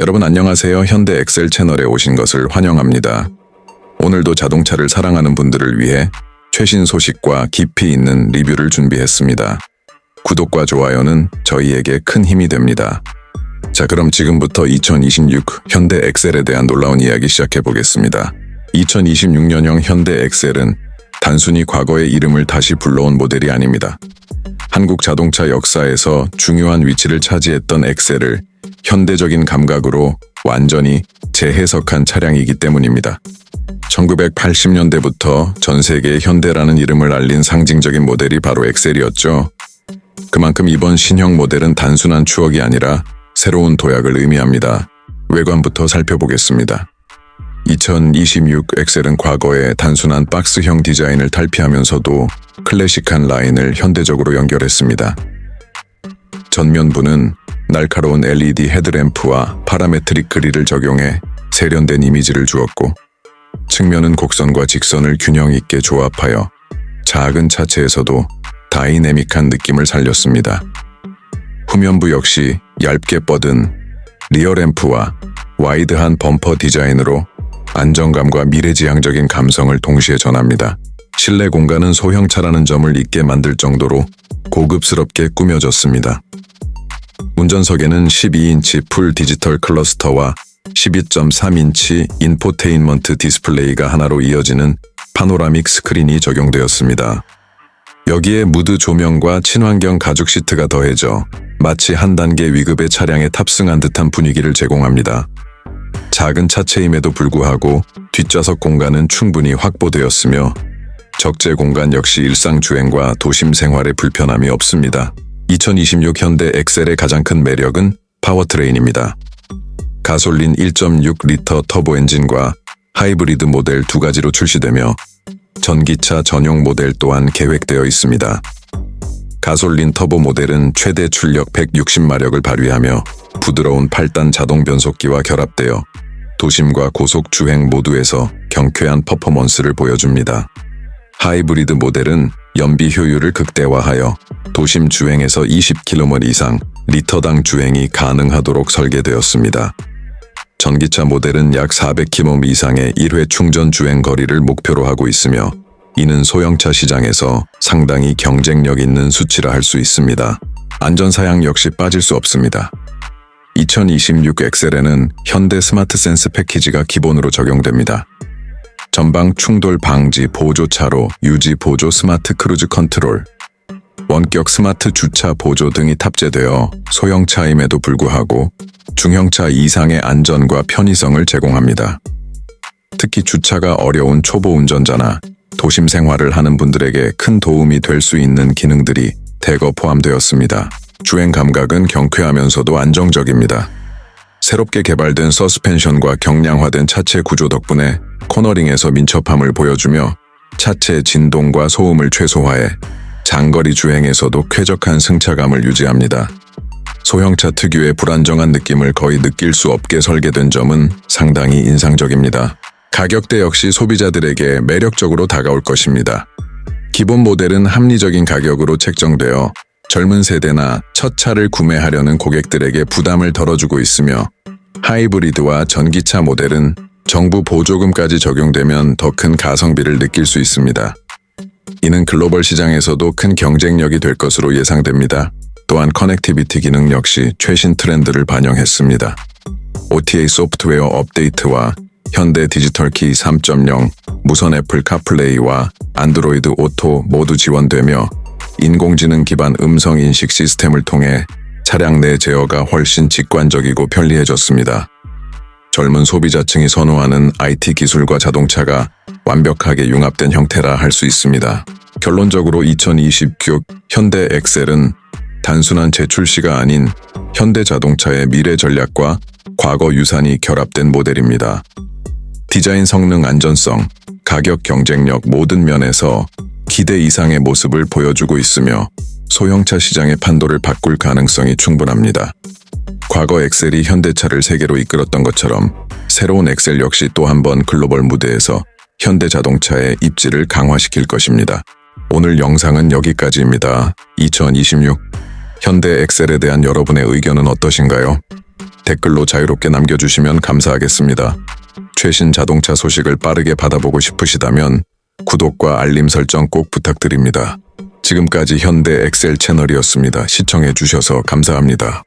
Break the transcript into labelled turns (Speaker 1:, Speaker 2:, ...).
Speaker 1: 여러분 안녕하세요. 현대 엑셀 채널에 오신 것을 환영합니다. 오늘도 자동차를 사랑하는 분들을 위해 최신 소식과 깊이 있는 리뷰를 준비했습니다. 구독과 좋아요는 저희에게 큰 힘이 됩니다. 자, 그럼 지금부터 2026 현대 엑셀에 대한 놀라운 이야기 시작해 보겠습니다. 2026년형 현대 엑셀은 단순히 과거의 이름을 다시 불러온 모델이 아닙니다. 한국 자동차 역사에서 중요한 위치를 차지했던 엑셀을 현대적인 감각으로 완전히 재해석한 차량이기 때문입니다. 1980년대부터 전 세계에 현대라는 이름을 알린 상징적인 모델이 바로 엑셀이었죠. 그만큼 이번 신형 모델은 단순한 추억이 아니라 새로운 도약을 의미합니다. 외관부터 살펴보겠습니다. 2026 엑셀은 과거의 단순한 박스형 디자인을 탈피하면서도 클래식한 라인을 현대적으로 연결했습니다. 전면부는 날카로운 LED 헤드램프와 파라메트릭 그릴을 적용해 세련된 이미지를 주었고, 측면은 곡선과 직선을 균형 있게 조합하여 작은 차체에서도 다이내믹한 느낌을 살렸습니다. 후면부 역시 얇게 뻗은 리어램프와 와이드한 범퍼 디자인으로 안정감과 미래지향적인 감성을 동시에 전합니다. 실내 공간은 소형차라는 점을 잊게 만들 정도로 고급스럽게 꾸며졌습니다. 운전석에는 12인치 풀 디지털 클러스터와 12.3인치 인포테인먼트 디스플레이가 하나로 이어지는 파노라믹 스크린이 적용되었습니다. 여기에 무드 조명과 친환경 가죽 시트가 더해져 마치 한 단계 위급의 차량에 탑승한 듯한 분위기를 제공합니다. 작은 차체임에도 불구하고 뒷좌석 공간은 충분히 확보되었으며 적재 공간 역시 일상 주행과 도심 생활에 불편함이 없습니다. 2026 현대 엑셀의 가장 큰 매력은 파워트레인입니다. 가솔린 1.6리터 터보 엔진과 하이브리드 모델 두 가지로 출시되며 전기차 전용 모델 또한 계획되어 있습니다. 가솔린 터보 모델은 최대 출력 160마력을 발휘하며 부드러운 8단 자동 변속기와 결합되어 도심과 고속 주행 모두에서 경쾌한 퍼포먼스를 보여줍니다. 하이브리드 모델은 연비 효율을 극대화하여 도심 주행에서 20km 이상 리터당 주행이 가능하도록 설계되었습니다. 전기차 모델은 약 400km 이상의 1회 충전 주행 거리를 목표로 하고 있으며 이는 소형차 시장에서 상당히 경쟁력 있는 수치라 할 수 있습니다. 안전사양 역시 빠질 수 없습니다. 2026 엑셀에는 현대 스마트 센스 패키지가 기본으로 적용됩니다. 전방 충돌 방지 보조차로 유지 보조 스마트 크루즈 컨트롤, 원격 스마트 주차 보조 등이 탑재되어 소형차임에도 불구하고 중형차 이상의 안전과 편의성을 제공합니다. 특히 주차가 어려운 초보 운전자나 도심 생활을 하는 분들에게 큰 도움이 될 수 있는 기능들이 대거 포함되었습니다. 주행 감각은 경쾌하면서도 안정적입니다. 새롭게 개발된 서스펜션과 경량화된 차체 구조 덕분에 코너링에서 민첩함을 보여주며 차체 진동과 소음을 최소화해 장거리 주행에서도 쾌적한 승차감을 유지합니다. 소형차 특유의 불안정한 느낌을 거의 느낄 수 없게 설계된 점은 상당히 인상적입니다. 가격대 역시 소비자들에게 매력적으로 다가올 것입니다. 기본 모델은 합리적인 가격으로 책정되어 젊은 세대나 첫 차를 구매하려는 고객들에게 부담을 덜어주고 있으며 하이브리드와 전기차 모델은 정부 보조금까지 적용되면 더 큰 가성비를 느낄 수 있습니다. 이는 글로벌 시장에서도 큰 경쟁력이 될 것으로 예상됩니다. 또한 커넥티비티 기능 역시 최신 트렌드를 반영했습니다. OTA 소프트웨어 업데이트와 현대 디지털 키 3.0, 무선 애플 카플레이와 안드로이드 오토 모두 지원되며 인공지능 기반 음성 인식 시스템을 통해 차량 내 제어가 훨씬 직관적이고 편리해졌습니다. 젊은 소비자층이 선호하는 IT 기술과 자동차가 완벽하게 융합된 형태라 할 수 있습니다. 결론적으로 2029 현대 엑셀은 단순한 재출시가 아닌 현대 자동차의 미래 전략과 과거 유산이 결합된 모델입니다. 디자인 성능 안전성, 가격 경쟁력 모든 면에서 기대 이상의 모습을 보여주고 있으며 소형차 시장의 판도를 바꿀 가능성이 충분합니다. 과거 엑셀이 현대차를 세계로 이끌었던 것처럼 새로운 엑셀 역시 또 한 번 글로벌 무대에서 현대 자동차의 입지를 강화시킬 것입니다. 오늘 영상은 여기까지입니다. 2026 현대 엑셀에 대한 여러분의 의견은 어떠신가요? 댓글로 자유롭게 남겨주시면 감사하겠습니다. 최신 자동차 소식을 빠르게 받아보고 싶으시다면 구독과 알림 설정 꼭 부탁드립니다. 지금까지 현대 엑셀 채널이었습니다. 시청해 주셔서 감사합니다.